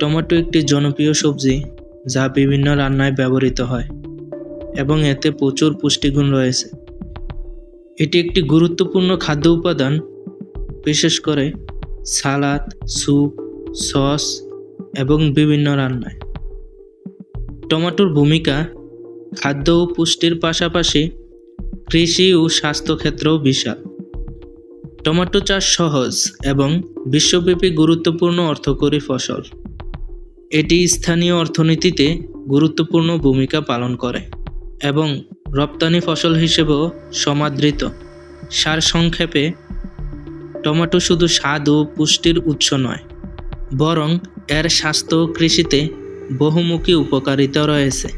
Tomato একটি জনপ্রিয় সবজি যা বিভিন্ন রান্নায় ব্যবহৃত হয় এবং এতে প্রচুর পুষ্টিগুণ রয়েছে। এটি একটি গুরুত্বপূর্ণ খাদ্য উপাদান, বিশেষ করে সালাদ, স্যুপ, সস এবং বিভিন্ন রান্নায়। টমেটোর ভূমিকা খাদ্য ও পুষ্টির পাশাপাশি কৃষি ও স্বাস্থ্য ক্ষেত্রেও বিশাল। টমেটো চাষ সহজ এবং বিশ্বব্যাপী গুরুত্বপূর্ণ অর্থকরী ফসল। এটি স্থানীয় অর্থনীতিতে গুরুত্বপূর্ণ ভূমিকা পালন করে এবং রপ্তানি ফসল হিসেবেও সমাদৃত। সার সংক্ষেপে, টমেটো শুধু স্বাদ ও পুষ্টির উৎস নয়, বরং এর স্বাস্থ্য কৃষিতে বহুমুখী উপকারিতা রয়েছে।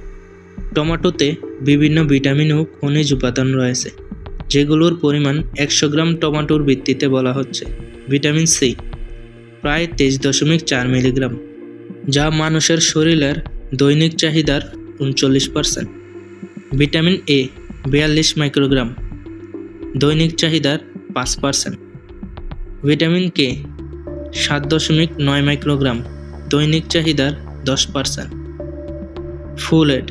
টমেটোতে বিভিন্ন ভিটামিন ও খনিজ উপাদান রয়েছে, যেগুলোর পরিমাণ একশো গ্রাম টমেটোর ভিত্তিতে বলা হচ্ছে। ভিটামিন সি, প্রায় তেইশ দশমিক চার মিলিগ্রাম। যা মানুষের শরীরের দৈনিক চাহিদার উনচল্লিশ পার্সেন্ট ভিটামিন এ বিয়াল্লিশ মাইক্রোগ্রাম। দৈনিক চাহিদার পাঁচ পার্সেন্ট ভিটামিন কে সাত দশমিক নয় মাইক্রোগ্রাম। দৈনিক চাহিদার দশ পার্সেন্ট ফুলেট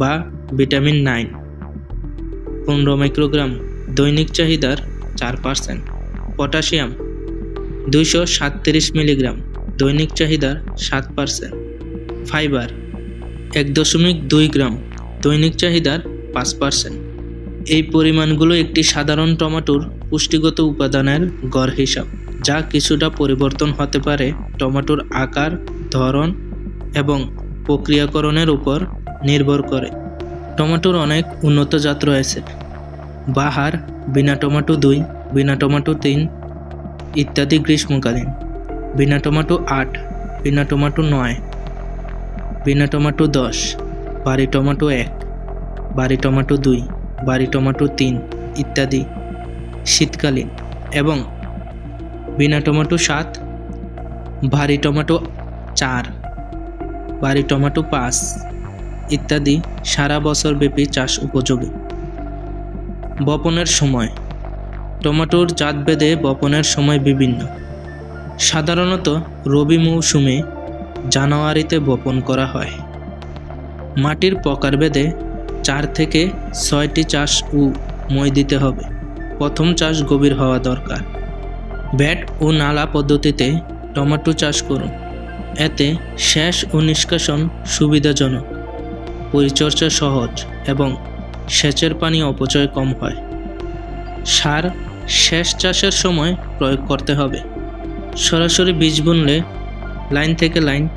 বা ভিটামিন নাইন। পনেরো মাইক্রোগ্রাম, দৈনিক চাহিদার চার পার্সেন্ট পটাশিয়াম, দুইশো সাতত্রিশ মিলিগ্রাম। দৈনিক চাহিদার সাত পার্সেন্ট ফাইবার এক দশমিক দুই গ্রাম, দৈনিক চাহিদার পাঁচ পার্সেন্ট এই পরিমাণগুলো একটি সাধারণ টমেটোর পুষ্টিগত উপাদানের গড় হিসাব, যা কিছুটা পরিবর্তন হতে পারে টমেটোর আকার, ধরন এবং প্রক্রিয়াকরণের উপর নির্ভর করে। টমেটোর অনেক উন্নত জাত রয়েছে। বাহার, বিনা টমেটো দুই, বিনা টমেটো তিন ইত্যাদি গ্রীষ্মকালীন। বিনা টমাটো আট, বিনা টমাটো নয়, বিনা টমাটো দশ, বাড়ি টমাটো এক, বাড়ি টমাটো দুই, বাড়ি টমাটো তিন ইত্যাদি শীতকালীন এবং বিনা টমাটো সাত ভারী টমাটো চার, বাড়ি টমাটো পাঁচ ইত্যাদি সারা বছর ব্যাপী চাষ উপযোগী। বপনের সময়, টমেটোর জাতভেদে বপনের সময় বিভিন্ন। সাধারণত রবি মৌসুমে জানুয়ারিতে বপন করা হয়। মাটির প্রকারভেদে চার থেকে ছয়টি চাষ ও মই দিতে হবে। প্রথম চাষ গভীর হওয়া দরকার। ব্যাট ও নালা পদ্ধতিতে টমেটো চাষ করুন। এতে শেষ ও নিষ্কাশন সুবিধাজনক। পরিচর্যা সহজ এবং সেচের পানি অপচয় কম হয়। সার শেষ চাষের সময় প্রয়োগ করতে হবে। সরাসরি বীজ বুনলে লাইন থেকে লাইন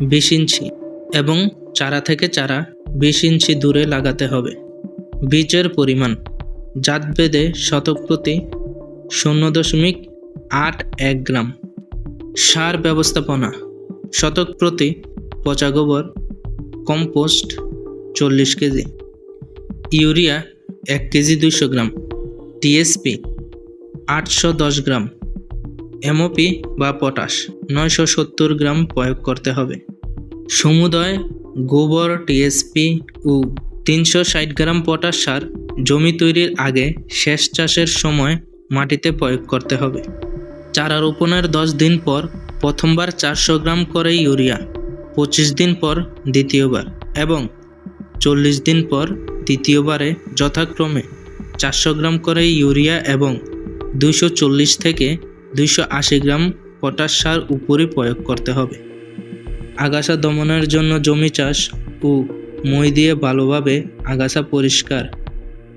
বিশ ইঞ্চি এবং চারা থেকে চারা বিশ ইঞ্চি দূরে লাগাতে হবে। বীজের পরিমাণ জাতভেদে শতক প্রতি শূন্য দশমিক আট এক গ্রাম। সার ব্যবস্থাপনা শতক প্রতি পচা গোবর কম্পোস্ট চল্লিশ কেজি। ইউরিয়া এক কেজি দুইশো গ্রাম। টিএসপি আটশো দশ গ্রাম। এমওপি বা পটাশ নয়শো সত্তর গ্রাম প্রয়োগ করতে হবে। সমুদয় গোবর টিএসপি ও তিনশো ষাট গ্রাম পটাশ সার জমি তৈরির আগে শেষ চাষের সময় মাটিতে প্রয়োগ করতে হবে। চারা রোপণের দশ দিন পর প্রথমবার চারশো গ্রাম করে ইউরিয়া, পঁচিশ দিন পর দ্বিতীয়বার এবং চল্লিশ দিন পর তৃতীয়বারে যথাক্রমে চারশো গ্রাম করে ইউরিয়া এবং চল্লিশ থেকে দুইশো আশি গ্রাম পটাশ সার উপরে প্রয়োগ করতে হবে। আগাছা দমনের জন্য জমি চাষ ও মই দিয়ে ভালোভাবে আগাছা পরিষ্কার,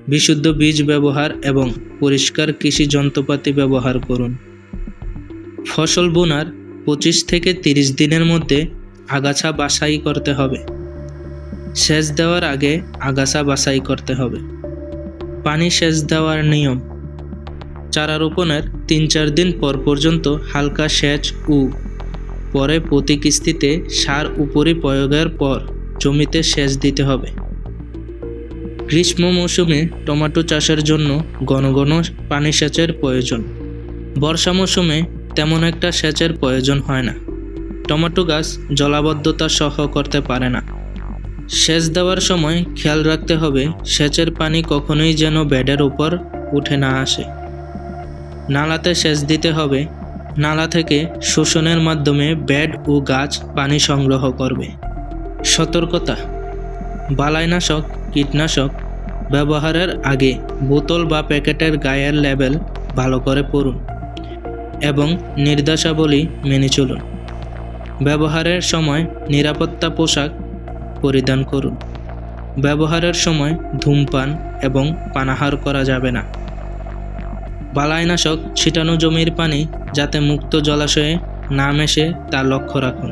বিশুদ্ধ বীজ ব্যবহার এবং পরিষ্কার কৃষি যন্ত্রপাতি ব্যবহার করুন। ফসল বোনার পঁচিশ থেকে তিরিশ দিনের মধ্যে আগাছা বাছাই করতে হবে। সেচ দেওয়ার আগে আগাছা বাছাই করতে হবে। পানি সেচ দেওয়ার নিয়ম চারা রোপণের তিন চার দিন পর পর্যন্ত হালকা সেচ ও পরে প্রতি কিস্তিতে সার উপরি প্রয়োগের পর জমিতে সেচ দিতে হবে। গ্রীষ্ম মৌসুমে টমেটো চাষের জন্য ঘন ঘন পানি সেচের প্রয়োজন। বর্ষা মৌসুমে তেমন একটা সেচের প্রয়োজন হয় না। টমেটো গাছ জলাবদ্ধতা সহ করতে পারে না। সেচ দেওয়ার সময় খেয়াল রাখতে হবে সেচের পানি কখনোই যেন বেডের উপর উঠে না আসে। নালাতে সেচ দিতে হবে। নালা থেকে শোষণের মাধ্যমে ব্যাড ও গাছ পানি সংগ্রহ করবে। সতর্কতা। বালাইনাশক, কীটনাশক ব্যবহারের আগে বোতল বা প্যাকেটের গায়ের লেবেল ভালো করে পড়ুন এবং নির্দেশাবলী মেনে চলুন। ব্যবহারের সময় নিরাপত্তা পোশাক পরিধান করুন। ব্যবহারের সময় ধূমপান এবং পানাহার করা যাবে না। বালাইনাশক ছিটানো জমির পানি যাতে মুক্ত জলাশয়ে না মেশে তা লক্ষ্য রাখুন।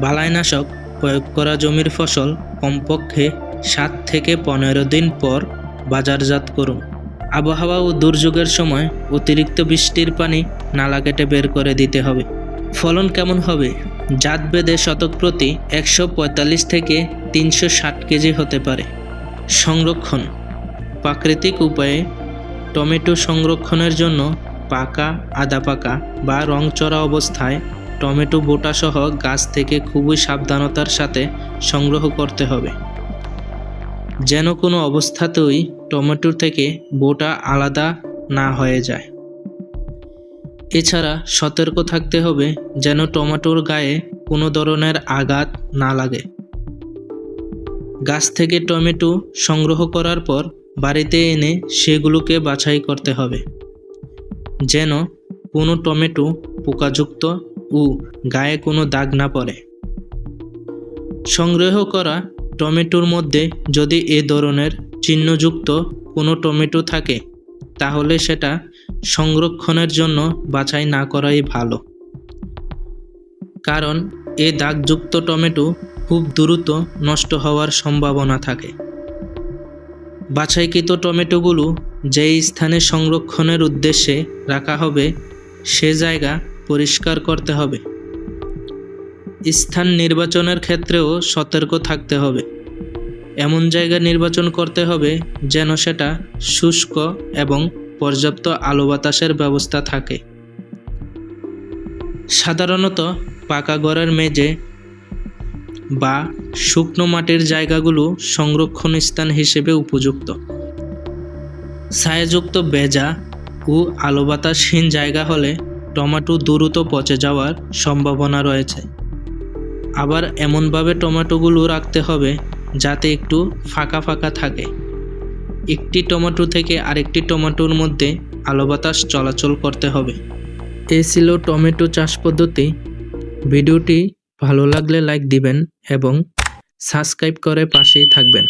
বালাইনাশক প্রয়োগ করা জমির ফসল কমপক্ষে সাত থেকে পনেরো দিন পর বাজারজাত করুন। আবহাওয়া ও দুর্যোগের সময় অতিরিক্ত বৃষ্টির পানি নালা কেটে বের করে দিতে হবে। ফলন কেমন হবে? জাত বেদে শতক প্রতি একশো পঁয়তাল্লিশ থেকে তিনশো ষাট কেজি হতে পারে। সংরক্ষণ। প্রাকৃতিক উপায়ে টমেটো সংরক্ষণের জন্য পাকা আদা পাকা বা রংচড়া অবস্থায় টমেটো বোটাসহ গাছ থেকে খুবই সাবধানতার সাথে সংগ্রহ করতে হবে। যেন কোনো অবস্থাতেই টমেটো থেকে বোটা আলাদা না হয়ে যায়। এছাড়া সতর্ক থাকতে হবে যেন টমেটোর গায়ে কোনো ধরনের আঘাত না লাগে। গাছ থেকে টমেটো সংগ্রহ করার পর বাড়িতে এনে সেগুলোকে বাছাই করতে হবে। যেন কোনো টমেটো পোকাযুক্ত ও গায়ে কোনো দাগ না পড়ে। সংগ্রহ করা টমেটোর মধ্যে যদি এ ধরনের চিহ্নযুক্ত কোনো টমেটো থাকে, তাহলে সেটা সংরক্ষণের জন্য বাছাই না করাই ভালো। কারণ এ দাগযুক্ত টমেটো খুব দ্রুত নষ্ট হওয়ার সম্ভাবনা থাকে। বাছাইকৃত টমেটোগুলো যেই স্থানে সংরক্ষণের উদ্দেশ্যে রাখা হবে, সে জায়গা পরিষ্কার করতে হবে। স্থান নির্বাচনের ক্ষেত্রেও সতর্ক থাকতে হবে। এমন জায়গা নির্বাচন করতে হবে যেন সেটা শুষ্ক এবং পর্যাপ্ত আলো বাতাসের ব্যবস্থা থাকে। সাধারণত পাকা ঘরের মেঝে বা শুকনো মাটির জায়গাগুলো সংরক্ষণ স্থান হিসেবে উপযুক্ত। ছায়াযুক্ত বেজা ও আলো বাতাসহীন জায়গা হলে টমেটো দ্রুত পচে যাওয়ার সম্ভাবনা রয়েছে। আবার এমনভাবে টমেটোগুলো রাখতে হবে যাতে একটু ফাঁকা ফাঁকা থাকে। একটি টমেটো থেকে আরেকটি টমেটোর মধ্যে আলো বাতাস চলাচল করতে হবে। এ ছিল টমেটো চাষ পদ্ধতি। ভিডিওটি ভালো লাগলে লাইক দিবেন এবং সাবস্ক্রাইব করে পাশেই থাকবেন।